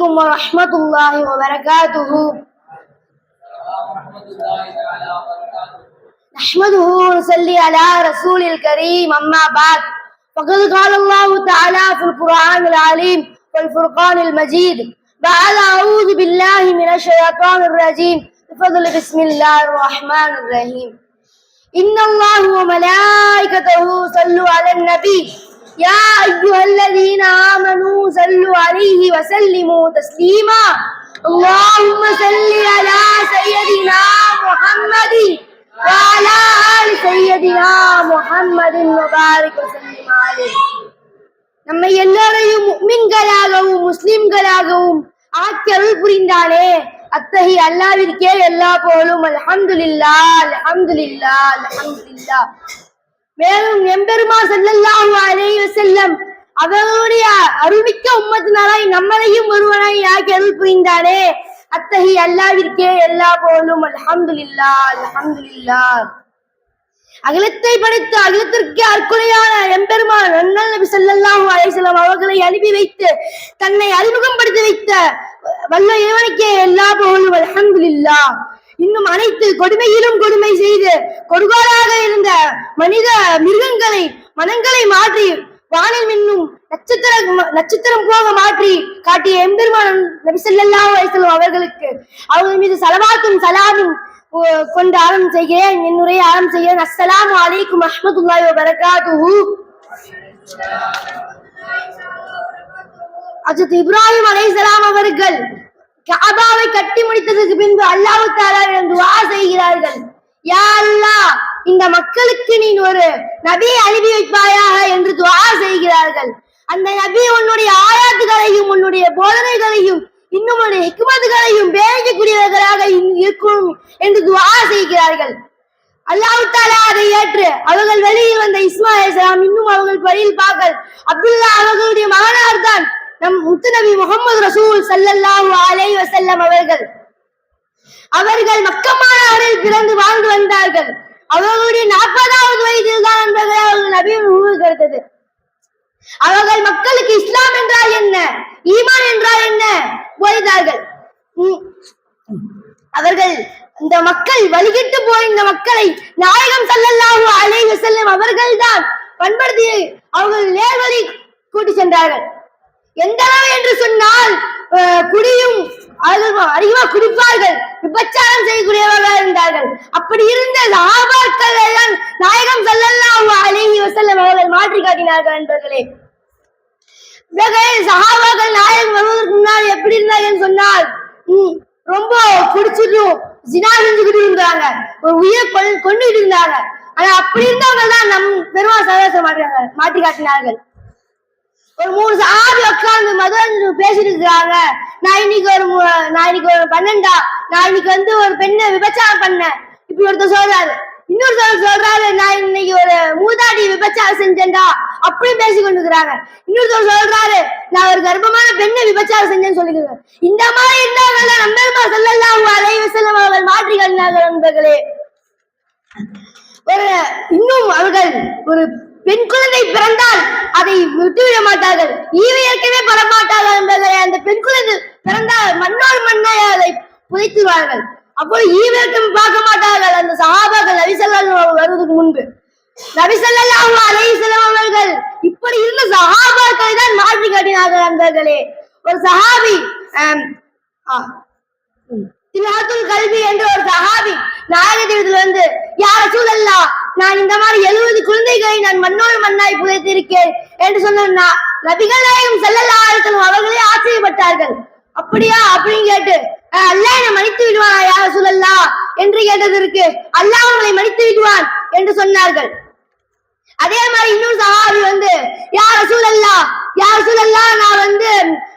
عليكم ورحمة الله وبركاته. نحمده ونصلي على رسول الكريم. أما بعد فقد قال الله تعالى في القرآن العليم والفرقان المجيد بعد أعوذ بالله من الشيطان الرجيم. بفضل بسم الله الرحمن الرحيم. إن الله وملائكته صلوا على النبي. يا أيها الذين آمنوا صلوا عليه وسلموا تسليما اللهم صل على سيدنا محمد وعلى آل سيدنا محمد وبارك وسلم عليه நம்மை எல்லாரையும் முக்மின்களாகவும் முஸ்லிம்களாகவும் ஆக்கி அருள் புரிந்தானே அத்தகைய அல்லாவிற்கே எல்லா போலும் அல்ஹம்துலில்லா அல்ஹம்துலில்லா அல்ஹம்துலில்லா மேலும் எம்பெருமா ஸல்லல்லாஹு அலைஹி வஸல்லம் அவருடைய அருள்மிக்க உம்மத்தினராய் நம்மளையும் ஒருவனாய் ஆக்கி அருள் புரிந்தானே அத்தகைய அல்லாவிற்கே எல்லா போலும் அல்ஹம்துலில்லா அல்ஹம்துலில்லா அகிலத்தை படைத்து அகிலத்திற்கு அற்குறையான எம்பெருமான் நன்னல் நபி ஸல்லல்லாஹு அலைஹி அவர்களை அனுப்பி வைத்து தன்னை அறிமுகப்படுத்தி வைத்த வல்ல இறைவனுக்கே எல்லா புகழும் அல்ஹம்துலில்லாஹ். இன்னும் அனைத்து கொடுமையிலும் கொடுமை செய்து கொடுகோலாக இருந்த மனித மிருகங்களை மனங்களை மாற்றி வானில் மின்னும் நட்சத்திர நட்சத்திரம் போக மாற்றி காட்டிய எம்பெருமான் நபிசல்லா ஸல்லல்லாஹு அவர்களுக்கு அவர்கள் மீது சலவாத்தும் சலாமும் கொண்டு ஆரம்பம் செய்கிறேன். என் உரையை ஆரம்பம் செய்கிறேன். அஸ்ஸலாமு அலைக்கும் வரஹ்மத்துல்லாஹி வபரகாத்துஹு. அஜித் இப்ராஹிம் அலைஹிஸ்ஸலாம் அவர்கள் கஅபாவை கட்டி முடித்ததற்கு பின்பு அல்லாஹு தாலாவிடம் துவா செய்கிறார்கள். யா அல்லாஹ் இந்த மக்களுக்கு நீ ஒரு நபியை அனுப்பி வைப்பாயாக என்று துவா செய்கிறார்கள். அந்த நபி உன்னுடைய ஆயாத்துகளையும் உன்னுடைய போதனைகளையும் இன்னும் உன்னுடைய ஹிக்மத்துகளையும் இருக்கும் என்று துவா செய்கிறார்கள். அல்லாஹு தாலா அதை ஏற்று அவர்கள் வெளியில் வந்த இஸ்மா இன்னும் அவர்கள் வழியில் பார்க்கல் அப்துல்லா அவர்களுடைய மகனார் தான் நம் முத்துநபி முகமது ரசூல் சல்லல்லாஹு அலை வசல்லம் அவர்கள். அவர்கள் மக்கமானவரில் பிறந்து வாழ்ந்து வந்தார்கள். அவர்களுடைய நாற்பதாவது வயதில் தான் என்பதை அவர்கள் நபியின் கருத்தது அவர்கள் மக்களுக்கு இஸ்லாம் என்றால் என்ன? ஈமான் என்றால் என்ன? போய்தார்கள். உம், அவர்கள் இந்த மக்கள் வழிகிட்டு போய் இந்த மக்களை நாயகம் ஸல்லல்லாஹு அலைஹி வஸல்லம் அவர்கள்தான் பண்படுத்தி அவர்கள் நேர்வழி கூட்டி சென்றார்கள். எந்த அளவு என்று சொன்னால் குடியும் அதிகமா குடிப்பார்கள். விபச்சாரம் செய்யக்கூடியவர்களாக இருந்தார்கள். அப்படி இருந்த சஹாபாக்கள் எல்லாம் நாயகம் ஸல்லல்லாஹு அலைஹி வஸல்லம் அவர்கள் மாற்றி காட்டினார்கள் என்பர்களே பிறகு சஹாபாக்கள் நாயகம் வருவதற்கு முன்னால் எப்படி இருந்தாங்கன்னு சொன்னால் உம் ரொம்ப குடிச்சிட்டும் ஜினா செஞ்சுக்கிட்டு இருந்தாங்க. ஒரு உயிர் கொண்டு கொண்டுகிட்டு இருந்தாங்க. ஆனா அப்படி இருந்தவங்க தான் நம் பெருமா சகோதரத்தை மாற்றி மாற்றி காட்டினார்கள். ஒரு மூணு ஆறு உட்காந்து மதம் பேசிட்டு இருக்கிறாங்க நான் இன்னைக்கு ஒரு மு- நான் இன்னைக்கு ஒரு பன்னெண்டா? நான் இன்னைக்கு வந்து ஒரு பெண்ணை விபச்சாரம் பண்ணேன். இப்படி ஒருத்தர் சொல்றாரு. இன்னொருத்தர் சொல்றாரு நான் இன்னைக்கு ஒரு மூதாடி விபச்சாரம் செஞ்சேன்டா. அப்படி பேசி கொண்டிருக்கிறாங்க இன்னொருத்தர் சொல்றாரு நான் ஒரு கர்ப்பமான பெண்ணை விபச்சாரம் செஞ்சேன்னு சொல்லிக்கிறேன் இந்த மாதிரி இருந்தாங்கல்ல நம்பெருமா செல்லலாம் அலைவ செல்லம் அவர்கள் மாற்றி கண்டார்கள் நண்பர்களே. ஒரு இன்னும் அவர்கள் ஒரு பெண் குழந்தை பிறந்தால் அதை விட்டுவிட மாட்டார்கள். ஈவை ஏற்கனவே பெற மாட்டார்கள் என்பதை அந்த பெண் குழந்தை பிறந்தால் மண்ணோடு மண்ணாய் அதை புதைத்துவார்கள் அப்போது ஈவிரக்கம் பார்க்க மாட்டார்கள். அந்த சகாபாக்கள் நபிசல்லாஹு வருவதற்கு முன்பு. நபிசல்லாஹு செல்லம் அவர்கள் இப்படி இருந்த சகாபாக்களை தான் மாற்றி காட்டினார்கள் நண்பர்களே ஒரு சஹாபி ஆம், திலாத்துல் கல்வி என்ற ஒரு சஹாபி நாயகத்தில் வந்து யார் சூழல்லா நான் இந்த மாதிரி எழுபது குழந்தைகளை நான் மண்ணோடு மண்ணாய் புதைத்திருக்கேன் என்று சொன்னா நபிகள் நாயகம் இருக்கணும் அவர்களே ஆச்சரியப்பட்டார்கள். அப்படியா? அப்படின்னு கேட்டு "அஹ், அல்லாஹ் என்னை மன்னித்து விடுவானா யார் சொல்லல்லா என்று கேட்டதற்கு அல்லாஹ் உங்களை மன்னித்து விடுவான் என்று சொன்னார்கள். அதே மாதிரி இன்னொரு சகாபி வந்து யார் சூழல்லா யார் சூழல்லா நான் வந்து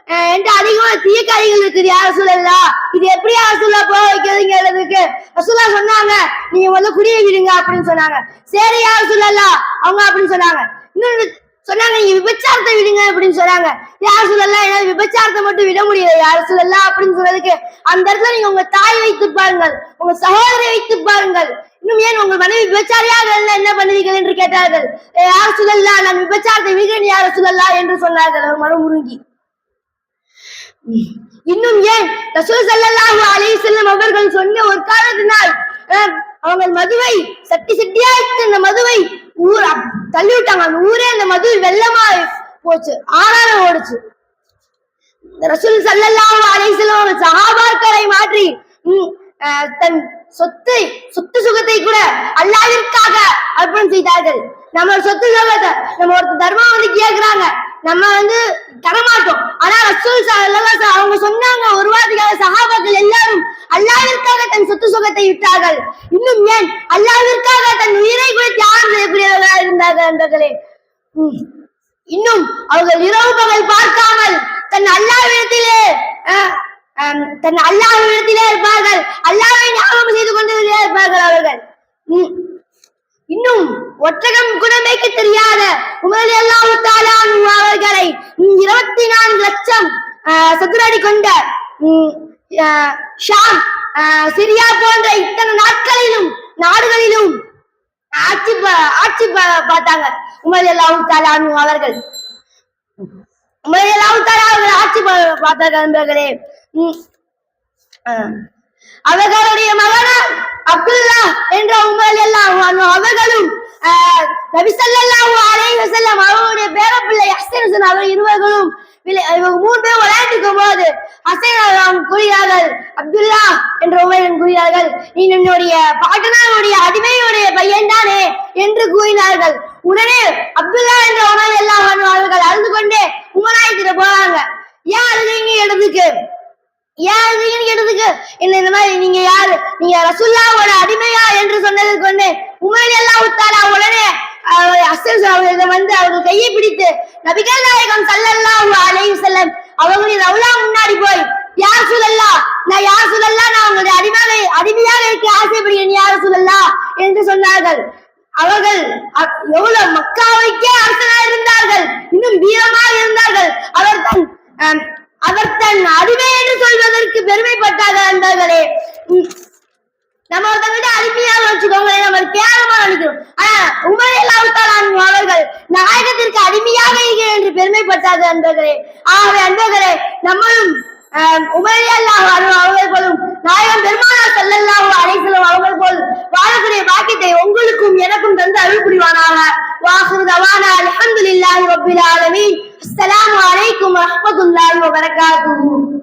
என்கிட்ட அதிகமான தீய காரியங்கள் இருக்குது யார் சொல்லலா இது எப்படி யார் ரசூலா போக வைக்கிறதுங்கிறதுக்கு ரசூலா சொன்னாங்க நீங்க முதல்ல குடியை விடுங்க அப்படின்னு சொன்னாங்க. சரி யார் சொல்லலா அவங்க அப்படின்னு சொன்னாங்க. இன்னொன்று சொன்னாங்க நீங்க விபச்சாரத்தை விடுங்க அப்படின்னு சொன்னாங்க. யார் சொல்லலாம் என்னால விபச்சாரத்தை மட்டும் விட முடியாது யார் சொல்லலாம் அப்படின்னு சொன்னதுக்கு அந்த இடத்துல நீங்க உங்க தாய் வைத்து பாருங்கள். உங்க சகோதரி வைத்து பாருங்கள். இன்னும் ஏன் உங்கள் மனைவி விபச்சாரியாக என்ன பண்ணுவீர்கள் என்று கேட்டார்கள். யார் சொல்லலாம் நான் விபச்சாரத்தை விடுகிறேன் யார் சொல்லலாம் என்று சொன்னார்கள். அவர் மனம் உருங்கி இன்னும் ஏன்? ரசூல் ஸல்லல்லாஹு அலைஹி வஸல்லம் அவர்கள் சொன்ன ஒரு காரணத்தினால் அவங்க மதுவை சட்டி சட்டியா எடுத்து அந்த மதுவை ஊர் தள்ளி விட்டாங்க. அந்த ஊரே அந்த மது வெள்ளமா போச்சு. ஆறார ஓடுச்சு. இந்த ரசூல் ஸல்லல்லாஹு அலைஹி வஸல்லம் அவர்கள் சஹாபாக்களை மாற்றி தன் சொத்து சொத்து சுகத்தை கூட அல்லாவிற்காக அர்ப்பணம் செய்தார்கள். நம்ம சொத்து சுகத்தை நம்ம ஒருத்தர் தர்மம் வந்து கேக்குறாங்க நம்ம வந்து தரமாட்டோம். ஆனா ரசூல் ஸல்லல்லாஹு அவங்க சொன்னாங்க ஒரு வாரத்துக்காக எல்லாரும் அல்லாவிற்காக தன் சொத்து சுகத்தை விட்டார்கள் இன்னும் ஏன்? அல்லாவிற்காக தன் உயிரை கூட தியாகம் செய்யக்கூடியவர்களாக இருந்தார்கள் நண்பர்களே இன்னும் அவர்கள் இரவு பகல் பார்க்காமல் தன் அல்லாவிடத்திலே அஹ், அஹ், தன் அல்லாவிடத்திலே இருப்பார்கள். அல்லாவை ஞாபகம் செய்து கொண்டு இருப்பார்கள் அவர்கள் உம், இன்னும் ஒற்றகம் குணமேக்கு தெரியாத உமது அல்லாஹு அவர்களை இருபத்தி நான்கு லட்சம் சதுரடி கொண்ட ஷாம் சிரியா போன்ற இத்தனை நாட்களிலும் நாடுகளிலும் ஆட்சி ஆட்சி பார்த்தாங்க. உமது அல்லாஹு தாலானு அவர்கள். உமது அல்லாஹு தாலா அவர்கள் ஆட்சி பார்த்தார்கள் நண்பர்களே அவர்களுடைய மகனார் அப்துல்லா என்ற உமர் எல்லாம் அவர்களும் அஹ், அலைஹி வஸல்லம் அவருடைய பேரப்பிள்ளை ஹசன் அவர் இருவர்களும் விளை- மூணு பேர் விளையாட்டுக்கும் போது ஹசன் கூறினார்கள் அப்துல்லா என்ற உமரன் கூறினார்கள். நீ என்னுடைய பாட்டனாருடைய அடிமையுடைய பையன் தானே என்று கூறினார்கள். உடனே அப்துல்லா என்ற உமர் எல்லாம் அவர்கள் அழுது கொண்டே உமராயத்திட போறாங்க ஏன் அழுதுங்க இடத்துக்கு ஏன் அழுதுங்கன்னு கேட்டதுக்கு என்ன இந்த மாதிரி நீங்க யாரு? நீங்க ரசுல்லாவோட அடிமையா என்று சொன்னதுக்கு வந்து உமர் எல்லாம் உத்தாரா உடனே அசல் அவர்கள் வந்து அவர்கள் கையை பிடித்து நபிகள் நாயகம் சல்லல்லாஹு அலைஹி செல்ல அவங்களை ரவுலா முன்னாடி போய் யார் சுழல்லா நான் யார் சுழல்லா நான் உங்களுடைய அடிமையாக அடிமையாக இருக்க ஆசைப்படுகிறேன் யார் சுழல்லா என்று சொன்னார்கள். அவர்கள் எவ்வளவு மக்காவைக்கே அரசனாக இருந்தார்கள் இன்னும் வீரமாக இருந்தார்கள். அவர் தன் அவர் தன் அடிமை என்று சொல்வதற்கு பெருமைப்பட்டார்கள் அன்பர்களே உம், நம்ம ஒருத்தங்கிட்ட அடிமையாக வச்சுக்கோங்களேன் நம்ம கேவலமா நினைக்கிறோம் ஆனா உமர் அல்லாஹாலான் அவர்கள் நாயகத்திற்கு அடிமையாக இருக்கிறேன் என்று பெருமைப்பட்டார்கள் அன்பர்களே ஆகவே அன்பர்களே நம்மளும் உமர் அல்லாஹ் போதும் வாழக்கூடிய பாக்கியத்தை உங்களுக்கும் எனக்கும் தந்து அருள் புரிவானாக வாசு தவானா அலமதுல்லாஹி ரபில் ஆலமீன். அஸ்ஸலாமு அலைக்கும் வரஹ்மத்துல்லாஹி